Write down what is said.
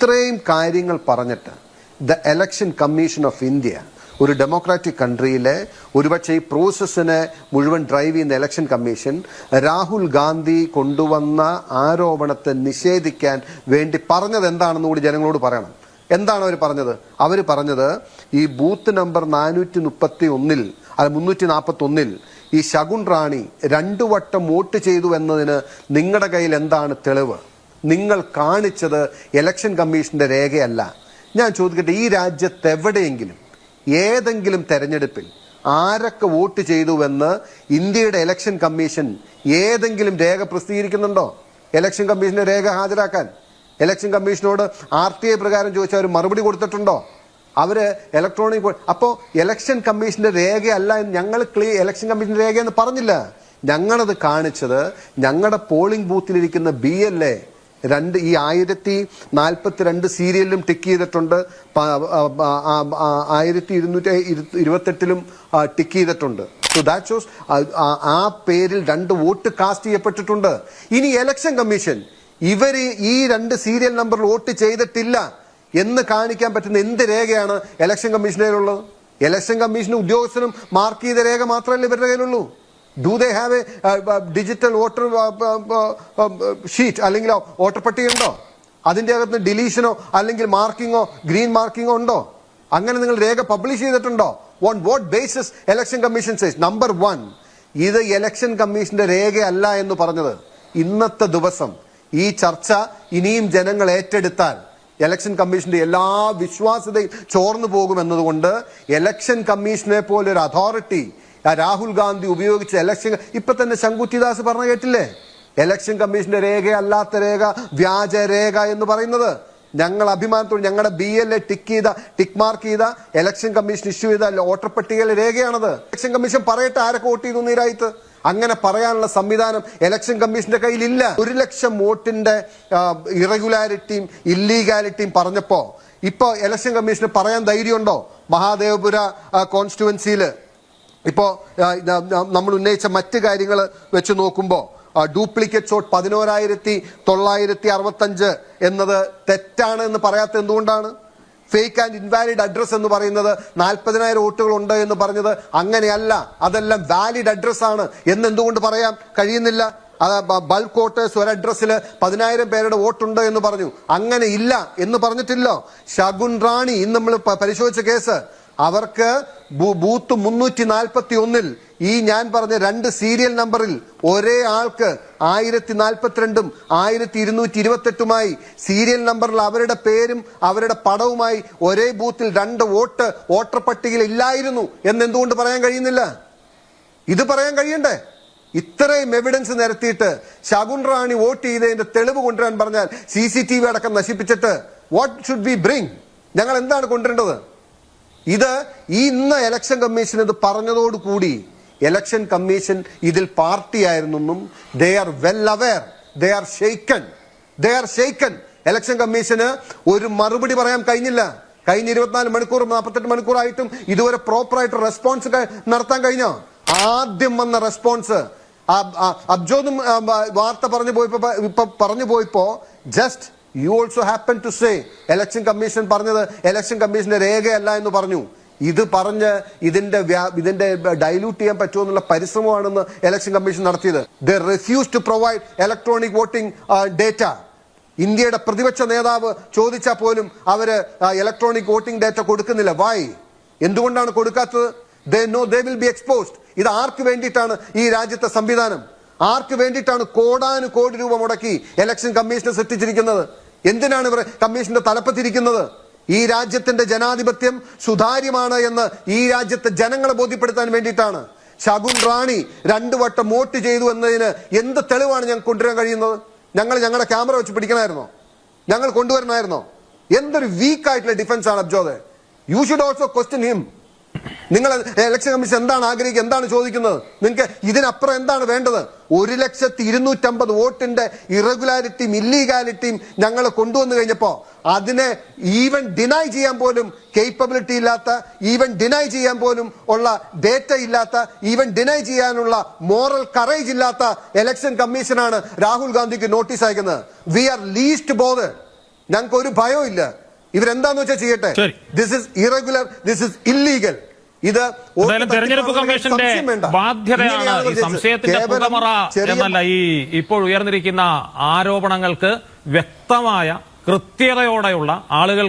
ഇത്രയും കാര്യങ്ങൾ പറഞ്ഞിട്ട് the election commission of India ഒരു ഡെമോക്രാറ്റിക് കൺട്രിയിലെ ഒരുപക്ഷെ ഈ പ്രോസസ്സിനെ മുഴുവൻ ഡ്രൈവ് ചെയ്യുന്ന ഇലക്ഷൻ കമ്മീഷൻ രാഹുൽ ഗാന്ധി കൊണ്ടുവന്ന ആരോപണത്തെ നിഷേധിക്കാൻ വേണ്ടി പറഞ്ഞത് എന്താണെന്ന് കൂടി ജനങ്ങളോട് പറയണം. എന്താണ് അവർ പറഞ്ഞത്? അവർ പറഞ്ഞത് ഈ ബൂത്ത് നമ്പർ നാനൂറ്റി മുപ്പത്തി ഒന്നിൽ അല്ല മുന്നൂറ്റി നാൽപ്പത്തി ഒന്നിൽ ഈ ശകുൻ റാണി രണ്ടു വട്ടം വോട്ട് ചെയ്തു എന്നതിന് നിങ്ങളുടെ കയ്യിൽ എന്താണ് തെളിവ്? നിങ്ങൾ കാണിച്ചത് ഇലക്ഷൻ കമ്മീഷന്റെ രേഖയല്ല. ഞാൻ ചോദിക്കട്ടെ ഈ രാജ്യത്ത് എവിടെയെങ്കിലും ഏതെങ്കിലും തെരഞ്ഞെടുപ്പിൽ ആരൊക്കെ വോട്ട് ചെയ്തുവെന്ന് ഇന്ത്യയുടെ ഇലക്ഷൻ കമ്മീഷൻ ഏതെങ്കിലും രേഖ പ്രസിദ്ധീകരിക്കുന്നുണ്ടോ? ഇലക്ഷൻ കമ്മീഷന്റെ രേഖ ഹാജരാക്കാൻ. ഇലക്ഷൻ കമ്മീഷനോട് ആർ ടി ഐ പ്രകാരം ചോദിച്ചാൽ അവർ മറുപടി കൊടുത്തിട്ടുണ്ടോ? അവർ ഇലക്ട്രോണിക് അപ്പോൾ ഇലക്ഷൻ കമ്മീഷന്റെ രേഖയല്ല എന്ന് ഞങ്ങൾ ക്ലിയർ ഇലക്ഷൻ കമ്മീഷന്റെ രേഖയെന്ന് പറഞ്ഞില്ല. ഞങ്ങളത് കാണിച്ചത് ഞങ്ങളുടെ പോളിംഗ് ബൂത്തിലിരിക്കുന്ന ബി എൽ എ രണ്ട് ഈ ആയിരത്തി നാൽപ്പത്തിരണ്ട് സീരിയലിലും ടിക്ക് ചെയ്തിട്ടുണ്ട്. ആയിരത്തി ഇരുന്നൂറ്റി ഇരുപത്തെട്ടിലും ടിക്ക് ചെയ്തിട്ടുണ്ട്. സോ ദാറ്റ് ഷോസ് ആ പേരിൽ രണ്ട് വോട്ട് കാസ്റ്റ് ചെയ്യപ്പെട്ടിട്ടുണ്ട്. ഇനി എലക്ഷൻ കമ്മീഷൻ ഇവർ ഈ രണ്ട് സീരിയൽ നമ്പറിൽ വോട്ട് ചെയ്തിട്ടില്ല എന്ന് കാണിക്കാൻ പറ്റുന്ന എന്ത് രേഖയാണ് ഇലക്ഷൻ കമ്മീഷനിലുള്ളത് ഇലക്ഷൻ കമ്മീഷൻ ഉദ്യോഗസ്ഥനും മാർക്ക് ചെയ്ത രേഖ മാത്രമല്ലേ ഇവരുടെ കയ്യിലുള്ളൂ. Do they have a digital voter sheet അല്ലെങ്കിൽ വോട്ടർ പട്ടിക ഉണ്ടോ? അതിന്റെ അകത്ത് ഡിലീഷനോ അല്ലെങ്കിൽ മാർക്കിങ്ങോ ഗ്രീൻ മാർക്കിങ്ങോ ഉണ്ടോ? അങ്ങനെ നിങ്ങൾ രേഖ പബ്ലിഷ് ചെയ്തിട്ടുണ്ടോ? On vote basis election commission says number one ഇത് ഇലക്ഷൻ കമ്മീഷന്റെ രേഖയല്ല എന്ന് പറഞ്ഞത്. ഇന്നത്തെ ദിവസം ഈ ചർച്ച ഇനിയും ജനങ്ങൾ ഏറ്റെടുത്താൽ ഇലക്ഷൻ കമ്മീഷന്റെ എല്ലാ വിശ്വാസ്യതയും ചോർന്നു പോകുമെന്നതുകൊണ്ട് ഇലക്ഷൻ കമ്മീഷനെ പോലെ ഒരു അതോറിറ്റി രാഹുൽ ഗാന്ധി ഉപയോഗിച്ച ഇലക്ഷൻ ഇപ്പൊ തന്നെ ശങ്കുറ്റിദാസ് പറഞ്ഞ കേട്ടില്ലേ? ഇലക്ഷൻ കമ്മീഷന്റെ രേഖ അല്ലാത്ത രേഖ വ്യാജ രേഖ എന്ന് പറയുന്നത്. ഞങ്ങൾ അഭിമാനത്തോട് ഞങ്ങളുടെ ബി എൽ എ ടിക്ക് ചെയ്ത ടിക്ക് മാർക്ക് ചെയ്ത ഇലക്ഷൻ കമ്മീഷൻ ഇഷ്യൂ ചെയ്ത വോട്ടർ പട്ടികയിലെ രേഖയാണത്. ഇലക്ഷൻ കമ്മീഷൻ പറയട്ടെ ആരൊക്കെ വോട്ട് ചെയ്തു നീരായിട്ട് അങ്ങനെ പറയാനുള്ള സംവിധാനം ഇലക്ഷൻ കമ്മീഷന്റെ കയ്യിലില്ല. ഒരു ലക്ഷം വോട്ടിന്റെ ഇറഗുലാരിറ്റിയും ഇല്ലീഗാലിറ്റിയും പറഞ്ഞപ്പോ ഇപ്പോ ഇലക്ഷൻ കമ്മീഷന് പറയാൻ ധൈര്യമുണ്ടോ? മഹാദേവപുര കോൺസ്റ്റിറ്റുവൻസിയിൽ ഇപ്പോ ആ, ന- ന- നമ്മൾ ഉന്നയിച്ച മറ്റ് കാര്യങ്ങൾ വെച്ച് നോക്കുമ്പോൾ ഡ്യൂപ്ലിക്കേറ്റ് ഷോട്ട് പതിനോരായിരത്തി തൊള്ളായിരത്തി അറുപത്തഞ്ച് എന്നത് തെറ്റാണ് എന്ന് പറയാത്ത എന്തുകൊണ്ടാണ്? ഫേക്ക് ആൻഡ് ഇൻവാലിഡ് അഡ്രസ് എന്ന് പറയുന്നത് നാൽപ്പതിനായിരം വോട്ടുകൾ ഉണ്ട് എന്ന് പറഞ്ഞത് അങ്ങനെയല്ല. അതെല്ലാം വാലിഡ് ആണ്. എന്ന് എന്തുകൊണ്ട് പറയാൻ കഴിയുന്നില്ല ബൾക്ക് വോട്ടേഴ്സ് ഒരു അഡ്രസ്സിൽ പതിനായിരം പേരുടെ വോട്ടുണ്ട് എന്ന് പറഞ്ഞു. അങ്ങനെ ഇല്ല എന്ന് പറഞ്ഞിട്ടില്ലോ. ശകുൻ റാണി ഇന്ന് നമ്മൾ പരിശോധിച്ച കേസ് അവർക്ക് ബൂത്ത് മുന്നൂറ്റി നാൽപ്പത്തി ഒന്നിൽ ഈ ഞാൻ പറഞ്ഞ രണ്ട് സീരിയൽ നമ്പറിൽ ഒരേ ആൾക്ക് ആയിരത്തി നാൽപ്പത്തിരണ്ടും ആയിരത്തി ഇരുന്നൂറ്റി ഇരുപത്തെട്ടുമായി സീരിയൽ നമ്പറിൽ അവരുടെ പേരും അവരുടെ പടവുമായി ഒരേ ബൂത്തിൽ രണ്ട് വോട്ട് വോട്ടർ പട്ടികയിൽ ഇല്ലായിരുന്നു എന്ന് എന്തുകൊണ്ട് പറയാൻ കഴിയുന്നില്ല? ഇത് പറയാൻ കഴിയണ്ടേ? ഇത്രയും എവിഡൻസ് നിരത്തിയിട്ട് ശകുൻ റാണി വോട്ട് ചെയ്തതിന്റെ തെളിവ് കൊണ്ടുവരാൻ പറഞ്ഞാൽ സി സി ടി വി അടക്കം നശിപ്പിച്ചിട്ട് വാട്ട് ഷുഡ് ബി ബ്രിങ് ഞങ്ങൾ എന്താണ് കൊണ്ടുവരേണ്ടത്? ഇത് ഈ ഇന്ന് ഇലക്ഷൻ കമ്മീഷൻ ഇത് പറഞ്ഞതോടുകൂടി ഇലക്ഷൻ കമ്മീഷൻ ഇതിൽ party ആയിരുന്നെന്നും they are well aware they are shaken they are shaken election commission ഒരു മറുപടി പറയാൻ കഴിഞ്ഞില്ല. കഴിഞ്ഞ ഇരുപത്തിനാല് മണിക്കൂർ നാൽപ്പത്തെട്ട് മണിക്കൂറായിട്ടും ഇതുവരെ പ്രോപ്പറായിട്ട് റെസ്പോൺസ് നടത്താൻ കഴിഞ്ഞോ? ആദ്യം വന്ന റെസ്പോൺസ് അബ്ജോദും വാർത്ത പറഞ്ഞു പോയപ്പോ ഇപ്പൊ പറഞ്ഞു പോയപ്പോ just you also happen to say election commission പറഞ്ഞത് എലക്ഷൻ കമ്മീഷന്റെ രേഖയല്ല എന്ന് പറഞ്ഞു. ഇത് പറഞ്ഞ് ഇതിന്റെ ഇതിന്റെ ഡൈല്യൂട്ട് ചെയ്യാൻ പറ്റുമോ എന്നുള്ള പരിശ്രമമാണെന്ന് ഇലക്ഷൻ കമ്മീഷൻ നടത്തിയത്. They refuse to provide electronic voting data ഇന്ത്യയുടെ പ്രതിപക്ഷ നേതാവ് ചോദിച്ചാൽ പോലും അവർ ഇലക്ട്രോണിക് വോട്ടിംഗ് ഡേറ്റ കൊടുക്കുന്നില്ല. വായി എന്തുകൊണ്ടാണ് കൊടുക്കാത്തത്? They know they will be exposed ഇത് ആർക്ക് വേണ്ടിയിട്ടാണ് ഈ രാജ്യത്തെ സംവിധാനം? ആർക്ക് വേണ്ടിയിട്ടാണ് കോടാനു കോടി രൂപ മുടക്കി ഇലക്ഷൻ കമ്മീഷനെ സൃഷ്ടിച്ചിരിക്കുന്നത്? എന്തിനാണ് ഇവർ കമ്മീഷന്റെ തലപ്പത്തിരിക്കുന്നത്? ഈ രാജ്യത്തിന്റെ ജനാധിപത്യം സുതാര്യമാണ് എന്ന് ഈ രാജ്യത്തെ ജനങ്ങളെ ബോധ്യപ്പെടുത്താൻ വേണ്ടിയിട്ടാണ്. ശകുൻ റാണി രണ്ടു വട്ടം വോട്ട് ചെയ്തു എന്നതിന് എന്ത് തെളിവാണ് ഞങ്ങൾക്ക് കൊണ്ടുവരാൻ കഴിയുന്നത്? ഞങ്ങൾ ഞങ്ങളുടെ ക്യാമറ വെച്ച് പിടിക്കണമായിരുന്നോ? ഞങ്ങൾ കൊണ്ടുവരണമായിരുന്നോ? എന്തൊരു വീക്കായിട്ടുള്ള ഡിഫൻസ് ആണ് Abjod. You should also question him നിങ്ങൾ ഇലക്ഷൻ കമ്മീഷൻ എന്താണ് ആഗ്രഹിക്കുക? എന്താണ് ചോദിക്കുന്നത്? നിങ്ങൾക്ക് ഇതിനപ്പുറം എന്താണ് വേണ്ടത്? ഒരു ലക്ഷത്തി ഇരുന്നൂറ്റമ്പത് വോട്ടിന്റെ ഇറഗുലാരിറ്റിയും ഇല്ലീഗാലിറ്റിയും ഞങ്ങൾ കൊണ്ടുവന്നു കഴിഞ്ഞപ്പോ അതിനെ ഈവൻ ഡിനൈ ചെയ്യാൻ പോലും കേപ്പബിലിറ്റി ഇല്ലാത്ത ഈവൻ ഡിനൈ ചെയ്യാൻ പോലും ഉള്ള ഡേറ്റ ഇല്ലാത്ത ഈവൻ ഡിനൈ ചെയ്യാനുള്ള മോറൽ കറേജ് ഇല്ലാത്ത ഇലക്ഷൻ കമ്മീഷനാണ് രാഹുൽ ഗാന്ധിക്ക് നോട്ടീസ് അയക്കുന്നത്. വി ആർ ലീസ്റ്റ് ബോധേഡ് ഞങ്ങൾക്ക് ഒരു ഭയവും ഇല്ല. ഇവരെന്താന്ന് വെച്ചാൽ ചെയ്യട്ടെ? This is irregular this is illegal ഇത് തെരഞ്ഞെടുപ്പ് കമ്മീഷന്റെ ബാധ്യതയാണ് ഈ സംശയത്തിന്റെ പുതമറ പുകമറ എന്നല്ല ഈ ഇപ്പോൾ ഉയർന്നിരിക്കുന്ന ആരോപണങ്ങൾക്ക് വ്യക്തമായ കൃത്യതയോടെയുള്ള ആളുകൾ